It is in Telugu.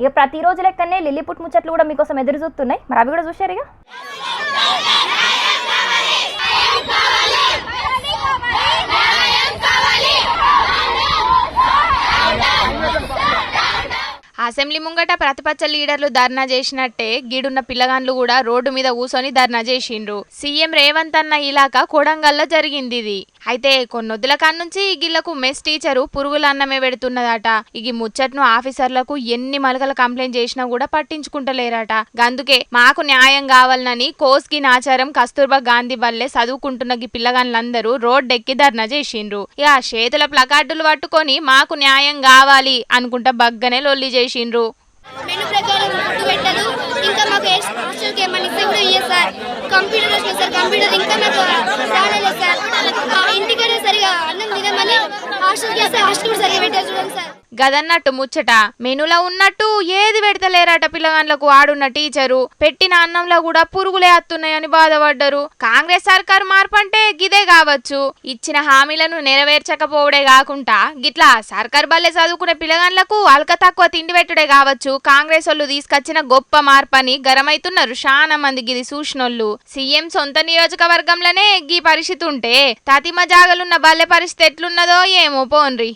ఇక ప్రతిరోజు లెక్కనే లిల్లీపుట్ ముచ్చట్లు కూడా మీకోసం ఎదురు చూస్తున్నాయి. మరి అవి కూడా చూశారు ఇక? అసెంబ్లీ ముంగట ప్రతిపక్ష లీడర్లు ధర్నా చేసినట్టే గీడున్న పిల్లగాండ్లు కూడా రోడ్డు మీద కూసొని ధర్నా చేసిండ్రు. సీఎం రేవంత్ అన్న ఇలాక కొడంగల్లో జరిగింది ఇది. అయితే కొన్నొద్దుల కాన్నుంచి గిళ్ళకు మెస్ టీచరు పురుగుల అన్నమే పెడుతున్నదట ఇగి ముచ్చట్ను ఆఫీసర్లకు ఎన్ని మలకల కంప్లైంట్ చేసినా కూడా పట్టించుకుంటలేరట. గందుకే మాకు న్యాయం కావాలని కోస్కి నాచారం కస్తూర్బా గాంధీ వల్లే చదువుకుంటున్న గి పిల్లగాండ్లందరూ రోడ్డెక్కి ధర్నా చేసిండ్రు. ఇక చేతుల ప్లకార్డులు పట్టుకొని మాకు న్యాయం కావాలి అనుకుంటా బగ్గనే లొల్లి చేసిండ్రు. మెను ప్రకారం ఫుడ్ ఇంకా మాకు హాస్టల్కి ఏమైనా ఇస్తే కూడా ఇయ్య సార్. Computer sir. కంప్యూటర్ ఇంకా మాకు రాలేదు సార్. ఇంటికనే సరిగా అన్నం తినమని హాస్టల్కి వస్తే హాస్టల్ కూడా సరిగా గదన్నట్టు ముచ్చట. మెనులో ఉన్నట్టు ఏది పెడతలేరట పిల్లగాండ్లకు ఆడున్న టీచరు. పెట్టిన అన్నంలో కూడా పురుగులే అత్తున్నాయని బాధపడ్డరు. కాంగ్రెస్ సర్కారు మార్పు అంటే గిదే కావచ్చు. ఇచ్చిన హామీలను నెరవేర్చకపోవడే కాకుండా గిట్లా సర్కార్ బల్లె చదువుకునే పిల్లగాండ్లకు అల్క తక్కువ తిండి పెట్టుడే కావచ్చు. కాంగ్రెస్ వాళ్ళు తీసుకొచ్చిన గొప్ప మార్పని అని గరమైతున్నారు చాలా మంది గిది చూసినోళ్ళు సీఎం సొంత నియోజకవర్గంలోనే గీ పరిస్థితి ఉంటే తతిమ జాగలున్న బల్లె పరిస్థితి ఎట్లున్నదో ఏమో పోన్రి.